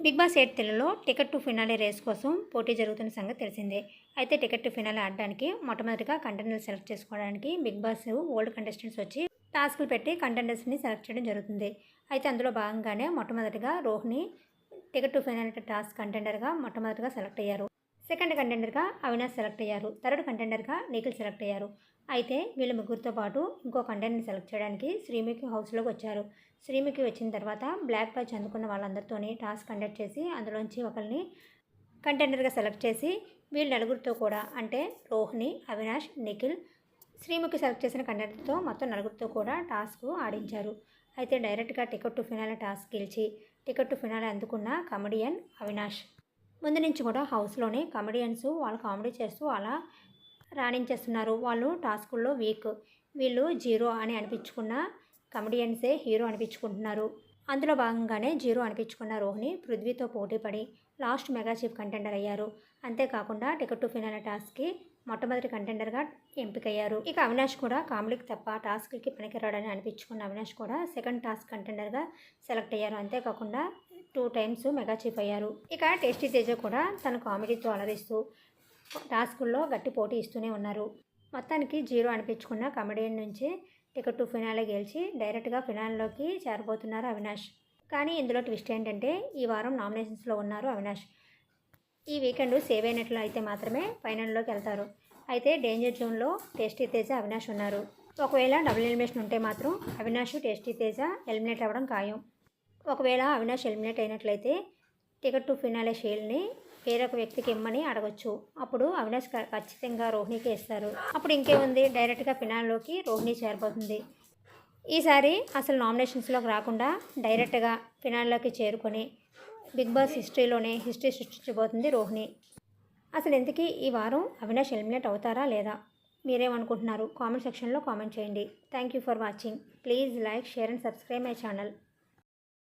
Big Boss eight తెలుగులో ticket to finale race కోసం పోటీ జరుగుతున్న సంగతి తెలిసిందే. అయితే టికెట్ టు ఫినాలే ఆడడానికి మొట్టమొదటిగా కంటెండర్ సెలెక్ట్ చేసుకోవడానికి బిగ్ బాస్ ఓల్డ్ కంటెస్టెంట్స్ వచ్చి టాస్క్లు పెట్టి కంటెండర్స్ని సెలెక్ట్ చేయడం జరుగుతుంది. అయితే అందులో భాగంగానే మొట్టమొదటిగా Rohini ticket to finale task కంటెండర్గా మొట్టమొదటిగా సెలెక్ట్ అయ్యారు. సెకండ్ కంటెండర్గా అవినాష్ సెలెక్ట్ అయ్యారు. థర్డ్ కంటెండర్గా నిఖిల్ సెలెక్ట్ అయ్యారు. అయితే వీళ్ళ ముగ్గురితో పాటు ఇంకో కంటెండర్ని సెలెక్ట్ చేయడానికి శ్రీముఖి హౌస్లోకి వచ్చారు. శ్రీముఖి వచ్చిన తర్వాత బ్లాక్ బ్యాచ్ అందుకున్న వాళ్ళందరితోని టాస్క్ కండక్ట్ చేసి అందులోంచి ఒకరిని కంటెండర్గా సెలెక్ట్ చేసి వీళ్ళ నలుగురితో కూడా అంటే రోహిణి అవినాష్ నిఖిల్ శ్రీముఖి సెలెక్ట్ చేసిన కంటెండర్తో మొత్తం నలుగురితో కూడా టాస్క్ ఆడించారు. అయితే డైరెక్ట్గా టికెట్ టు ఫినాలే టాస్క్ గెలిచి టికెట్ టు ఫినాలే అందుకున్న కమెడియన్ అవినాష్. ముందు నుంచి కూడా హౌస్లోనే కమెడియన్స్ వాళ్ళు కామెడీ చేస్తూ అలా రాణించేస్తున్నారు. వాళ్ళు టాస్కుల్లో వీక్. వీళ్ళు జీరో అని అనిపించుకున్న కమెడియన్సే హీరో అనిపించుకుంటున్నారు. అందులో భాగంగానే జీరో అనిపించుకున్న రోహిణి పృథ్వీతో పోటీపడి లాస్ట్ మెగా చీఫ్ కంటెండర్ అయ్యారు. అంతేకాకుండా టికెట్ టు ఫినాల టాస్క్కి మొట్టమొదటి కంటెండర్గా ఎంపికయ్యారు. ఇక అవినాష్ కూడా కామెడీకి తప్ప టాస్క్కి పనికిరాడని అనిపించుకున్న అవినాష్ కూడా సెకండ్ టాస్క్ కంటెండర్గా సెలెక్ట్ అయ్యారు. అంతేకాకుండా టూ టైమ్స్ మెగా చీఫ్ అయ్యారు. ఇక టేస్టీ తేజ కూడా తన కామెడీతో అలరిస్తూ టాస్కుల్లో గట్టి పోటీ ఇస్తూనే ఉన్నారు. మొత్తానికి జీరో అనిపించుకున్న కమెడియన్ నుంచి టికెట్ టు ఫినాలే గెలిచి డైరెక్ట్గా ఫినాల్లోకి చేరబోతున్నారు అవినాష్. కానీ ఇందులో ట్విస్ట్ ఏంటంటే ఈ వారం నామినేషన్స్లో ఉన్నారు అవినాష్. ఈ వీకెండ్ సేవ్ అయినట్లు అయితే మాత్రమే ఫైనల్లోకి వెళ్తారు. అయితే డేంజర్ జోన్లో టేస్టీ తేజ అవినాష్ ఉన్నారు. ఒకవేళ డబుల్ ఎలిమినేషన్ ఉంటే మాత్రం అవినాష్ టేస్టీ తేజ ఎలిమినేట్ అవ్వడం ఖాయం. ఒకవేళ అవినాష్ ఎలిమినేట్ అయినట్లయితే టికెట్ టు ఫినాలే షేల్ని వేరొక వ్యక్తికి ఇమ్మని అడగొచ్చు. అప్పుడు అవినాష్ ఖచ్చితంగా రోహిణికి ఇస్తారు. అప్పుడు ఇంకేముంది? డైరెక్ట్గా ఫినాల్లోకి రోహిణి చేరిపోతుంది. ఈసారి అసలు నామినేషన్స్లోకి రాకుండా డైరెక్ట్గా ఫినాల్లోకి చేరుకొని బిగ్ బాస్ హిస్టరీలోనే హిస్టరీ సృష్టించబోతుంది రోహిణి. అసలు ఎందుకీ ఈ వారం అవినాష్ ఎలిమినేట్ అవుతారా లేదా? మీరేమనుకుంటున్నారు? కామెంట్ సెక్షన్లో కామెంట్ చేయండి. Thank you for watching. Please like share and subscribe my channel.